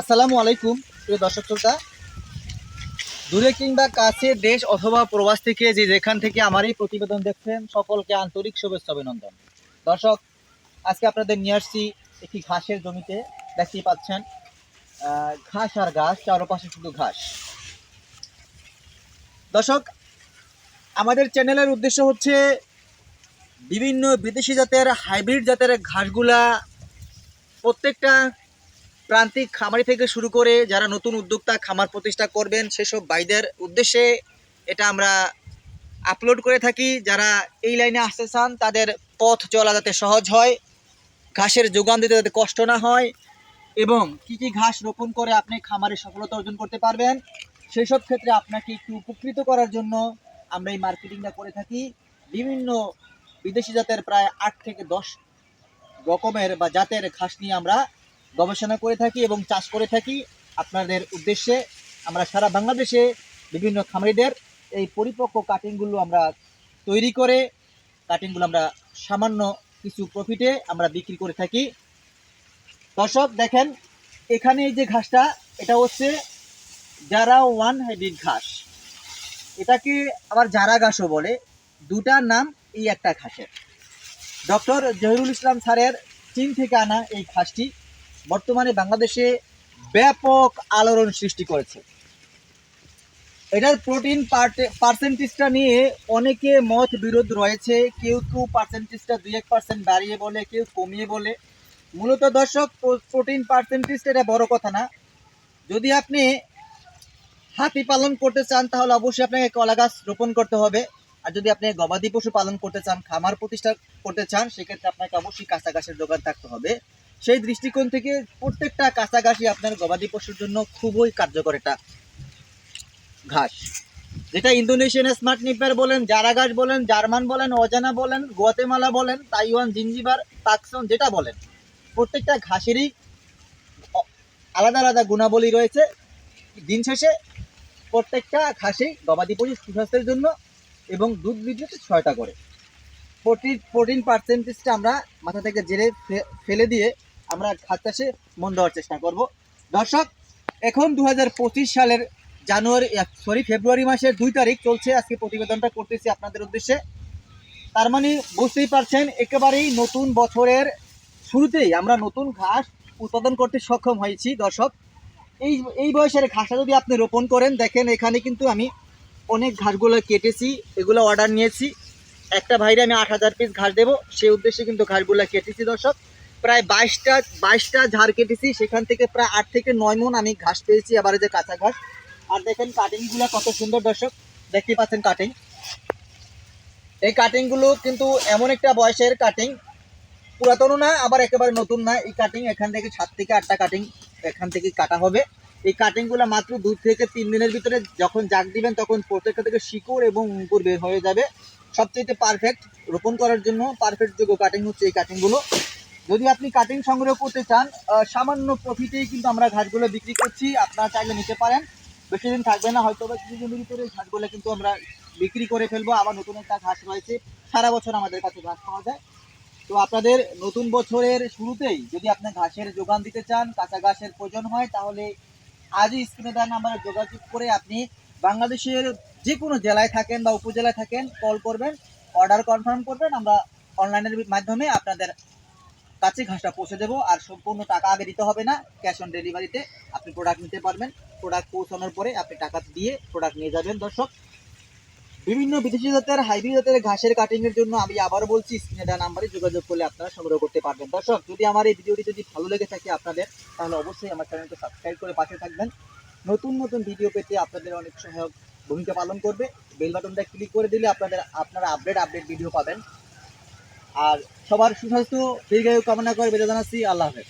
আসসালামু আলাইকুম, প্রিয় দর্শক শ্রোতা। দূরে কিংবা কাছে দেশ অথবা প্রবাস থেকে যে যেখান থেকে আমার এই প্রতিবেদন দেখছেন, সকলকে আন্তরিক শুভেচ্ছা অভিনন্দন। দর্শক, আজকে আপনাদের নিয়ে আসছি একটি ঘাসের জমিতে, দেখতেই পাচ্ছেন ঘাস আর ঘাস চারপাশে শুধু ঘাস। দর্শক, আমাদের চ্যানেলের উদ্দেশ্য হচ্ছে বিভিন্ন বিদেশি জাতের, হাইব্রিড জাতের ঘাসগুলা প্রত্যেকটা প্রান্তিক খামারি থেকে শুরু করে যারা নতুন উদ্যোক্তা খামার প্রতিষ্ঠা করবেন, সেসব ভাইদের উদ্দেশ্যে এটা আমরা আপলোড করে থাকি। যারা এই লাইনে আসতে চান, তাদের পথ চলা যাতে সহজ হয়, ঘাসের যোগান দিতে যাতে কষ্ট না হয়, এবং কি কি ঘাস রোপণ করে আপনি খামারে সফলতা অর্জন করতে পারবেন সেই সব ক্ষেত্রে আপনাকে একটু উপকৃত করার জন্য আমরা এই মার্কেটিংটা করে থাকি। বিভিন্ন বিদেশি জাতের প্রায় আট থেকে দশ রকমের বা জাতের ঘাস নিয়ে আমরা গবেষণা করে থাকি এবং চাষ করে থাকি। আপনাদের উদ্দেশ্যে আমরা সারা বাংলাদেশে বিভিন্ন খামারিদের এই পরিপক্ক কাটিংগুলো আমরা তৈরি করে কাটিংগুলো আমরা সামান্য কিছু প্রফিটে আমরা বিক্রি করে থাকি। দর্শক, দেখেন, এখানে এই যে ঘাসটা, এটা হচ্ছে যারা ওয়ান হাইব্রিড ঘাস। এটাকে আবার জারা ঘাসও বলে। দুটার নাম এই একটা ঘাসের। ডক্টর জহিরুল ইসলাম স্যারের চীন থেকে আনা এই ঘাসটি বর্তমানে বাংলাদেশে ব্যাপক আলোড়ন সৃষ্টি করেছে। এটার প্রোটিন পার্সেন্টেজটা নিয়ে অনেকে মত বিরোধ রয়েছে। কেউ কেউ পার্সেন্টেজটা দুই এক পার্সেন্ট বাড়িয়ে বলে, কেউ কমিয়ে বলে। মূলত দর্শক প্রোটিন পার্সেন্টেজটা এটা বড় কথা না। যদি আপনি হাতি পালন করতে চান, তাহলে অবশ্যই আপনাকে কলা গাছ রোপণ করতে হবে। আর যদি আপনি গবাদি পশু পালন করতে চান, খামার প্রতিষ্ঠা করতে চান, সেক্ষেত্রে আপনাকে অবশ্যই কাঁচা গাছের যোগান থাকতে হবে। সেই দৃষ্টিকোণ থেকে প্রত্যেকটা কাছাকাছি আপনার গবাদি পশুর জন্য খুবই কার্যকর এটা ঘাস। যেটা ইন্দোনেশিয়ান স্মার্ট নিপার বলেন জারা ঘাস বলেন, জার্মান বলেন, অজানা বলেন, গোয়াতেমালা বলেন, তাইওয়ান, জিঞ্জিবার পাকসন যেটা বলেন, প্রত্যেকটা ঘাসেরই আলাদা আলাদা গুণাবলী রয়েছে। দিন শেষে প্রত্যেকটা ঘাসেই গবাদি পশু সুস্বাস্থ্যের জন্য এবং দুধ বৃদ্ধিতে সহায়তা করে। প্রোটিন প্রোটিন পার্সেন্টেজটা আমরা মাথা থেকে জেরে ফেলে দিয়ে আমরা খাদ চাষে মন দেওয়ার চেষ্টা করব। দর্শক, এখন দু হাজার পঁচিশ সালের জানুয়ারি সরি ফেব্রুয়ারি মাসের দুই তারিখ চলছে। আজকে প্রতিবেদনটা করতেছি আপনাদের উদ্দেশ্যে। তার মানে বুঝতেই পারছেন, একেবারেই নতুন বছরের শুরুতেই আমরা নতুন ঘাস উৎপাদন করতে সক্ষম হয়েছি। দর্শক, এই এই বয়সের ঘাসটা যদি আপনি রোপণ করেন, দেখেন এখানে কিন্তু আমি অনেক ঘাসগুলো কেটেছি, এগুলো অর্ডার নিয়েছি। একটা ভাইরে আমি আট হাজার পিস ঘাস দেবো, সেই উদ্দেশ্যে কিন্তু ঘাসগুলো কেটেছি। দর্শক প্রায় বাইশটা বাইশটা ঝাড় কেটেছি। সেখান থেকে প্রায় আট থেকে নয় মন আমি ঘাস পেয়েছি আবার যে কাঁচা ঘাস। আর দেখেন কাটিংগুলো কত সুন্দর দর্শক। দেখতে পাচ্ছেন কাটিং এই কাটিংগুলো কিন্তু এমন একটা বয়সের কাটিং পুরাতনও না, আবার একেবারে নতুন না। এই কাটিং এখান থেকে সাত থেকে আটটা কাটিং এখান থেকে কাটা হবে। এই কাটিংগুলো মাত্র দু থেকে তিন দিনের ভিতরে যখন জাগ দিবেন, তখন প্রত্যেকটা থেকে শিকড় এবং অঙ্কুর বের হয়ে যাবে। সবচেয়ে পারফেক্ট রোপণ করার জন্য পারফেক্ট যোগ্য কাটিং হচ্ছে এই কাটিংগুলো যদি আপনি কাটিং সংগ্রহ করতে চান সামান্য প্রফিটেই কিন্তু আমরা ঘাসগুলো বিক্রি করছি, আপনারা চাইলে নিতে পারেন। বেশি দিন থাকবে না, হয়তো বা কিছুদিনের ভিতরে ঘাসগুলো কিন্তু আমরা বিক্রি করে ফেলব। আবার নতুন একটা ঘাস রয়েছে, সারা বছর আমাদের কাছে ঘাস পাওয়া যায়। তো আপনাদের নতুন বছরের শুরুতেই যদি আপনি ঘাসের যোগান দিতে চান, কাঁচা ঘাসের প্রয়োজন হয়, তাহলে আজই স্ক্রিনে দেওয়া নাম্বারে যোগাযোগ করে আপনি বাংলাদেশের যে কোনো জেলায় থাকেন বা উপজেলায় থাকেন কল করবেন অর্ডার কনফার্ম করবেন। আমরা অনলাইনের মাধ্যমে আপনাদের কাছে ঘাসটা পৌঁছে দেবো আর সম্পূর্ণ টাকা আগে দিতে হবে না ক্যাশ অন ডেলিভারিতে আপনি প্রোডাক্ট নিতে পারবেন। প্রোডাক্ট পৌঁছানোর পরে আপনি টাকা দিয়ে প্রোডাক্ট নিয়ে যাবেন, দর্শক। বিভিন্ন বিদেশি জাতের, হাইব্রিড জাতের ঘাসের কাটিংয়ের জন্য আমি আবার বলছি, স্ক্রিনে দেওয়া নাম্বারে যোগাযোগ করলে আপনারা সংগ্রহ করতে পারবেন। দর্শক, যদি আমার এই ভিডিওটি যদি ভালো লেগে থাকে আপনাদের, তাহলে অবশ্যই আমার চ্যানেলকে সাবস্ক্রাইব করে পাশে থাকবেন। নতুন নতুন ভিডিও পেতে আপনাদের অনেক সহায়ক ভূমিকা পালন করবে। বেল বাটনটা ক্লিক করে দিলে আপনাদের, আপনারা আপডেট আপডেট ভিডিও পাবেন। আর সবার সুস্বাস্থ্য দীর্ঘায়ু কামনা করে বেঁধে জানাচ্ছি। আল্লাহ হাফেজ।